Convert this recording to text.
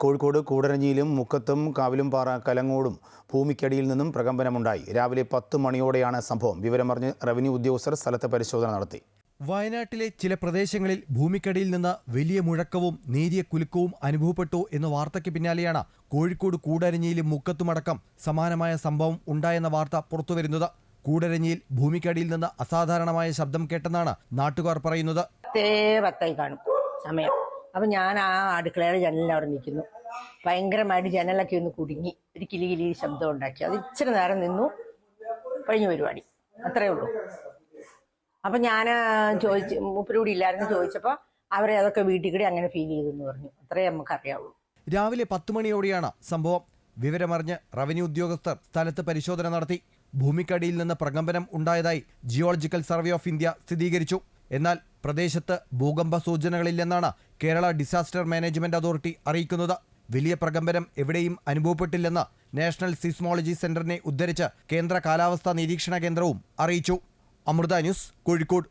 കോഴിക്കോട് കൂടരഞ്ഞിയിലും മുക്കത്തും കാവിലുംപാറ കലങ്ങോടും ഭൂമിക്കടിയിൽ നിന്നും പ്രകമ്പനമുണ്ടായി. രാവിലെ പത്ത് മണിയോടെയാണ് സംഭവം. വിവരമറിഞ്ഞ് റവന്യൂ ഉദ്യോഗസ്ഥർ സ്ഥലത്ത് പരിശോധന നടത്തി. വയനാട്ടിലെ ചില പ്രദേശങ്ങളിൽ ഭൂമിക്കടിയിൽ നിന്ന് വലിയ മുഴക്കവും നേരിയ കുലുക്കവും അനുഭവപ്പെട്ടു എന്ന വാർത്തയ്ക്ക് പിന്നാലെയാണ് കോഴിക്കോട് കൂടരഞ്ഞിയിലും മുക്കത്തുമടക്കം സമാനമായ സംഭവം ഉണ്ടായെന്ന വാർത്ത പുറത്തുവരുന്നത്. കൂടരഞ്ഞിയിൽ ഭൂമിക്കടിയിൽ നിന്ന് അസാധാരണമായ ശബ്ദം കേട്ടെന്നാണ് നാട്ടുകാർ പറയുന്നത്. പത്തേ പത്തായി കാണും. സമയം. അപ്പം ഞാൻ ആ അടുക്കളയുടെ അവിടെ നിൽക്കുന്നു. ഭയങ്കരമായിട്ട് ജനലൊക്കെ ഒന്ന് കുടുങ്ങി. ഒരു കിലി കിലി ശബ്ദം ഉണ്ടാക്കി. അത് ഇച്ചിരി നേരം നിന്നു. കഴിഞ്ഞ പരിപാടി. അത്രേ ഉള്ളൂ. അപ്പം ഞാൻ ചോദിച്ച് മൂപ്പരൂടി ഇല്ലായിരുന്നു. ചോദിച്ചപ്പോൾ അവരെ അതൊക്കെ വീട്ടിൽ കൂടി അങ്ങനെ ഫീൽ ചെയ്തെന്ന് പറഞ്ഞു. അത്രേ നമുക്കറിയാവുള്ളൂ രാവിലെ പത്ത് മണിയോടെയാണ് സംഭവം. വിവരമറിഞ്ഞ് റവന്യൂ ഉദ്യോഗസ്ഥർ സ്ഥലത്ത് പരിശോധന നടത്തി. ഭൂമിക്കടിയിൽ നിന്ന് പ്രകമ്പനം ഉണ്ടായതായി ജിയോളജിക്കൽ സർവേ ഓഫ് ഇന്ത്യ സ്ഥിരീകരിച്ചു. എന്നാൽ പ്രദേശത്ത് ഭൂകമ്പ സൂചനകളില്ലെന്നാണ് കേരള ഡിസാസ്റ്റർ മാനേജ്മെന്റ് അതോറിറ്റി അറിയിക്കുന്നത്. വലിയ പ്രകമ്പനം എവിടെയും അനുഭവപ്പെട്ടില്ലെന്ന് നാഷണൽ സിസ്മോളജി സെന്ററിനെ ഉദ്ധരിച്ച് കേന്ദ്ര കാലാവസ്ഥാ നിരീക്ഷണ കേന്ദ്രവും അറിയിച്ചു. അമൃത ന്യൂസ് കോഴിക്കോട്.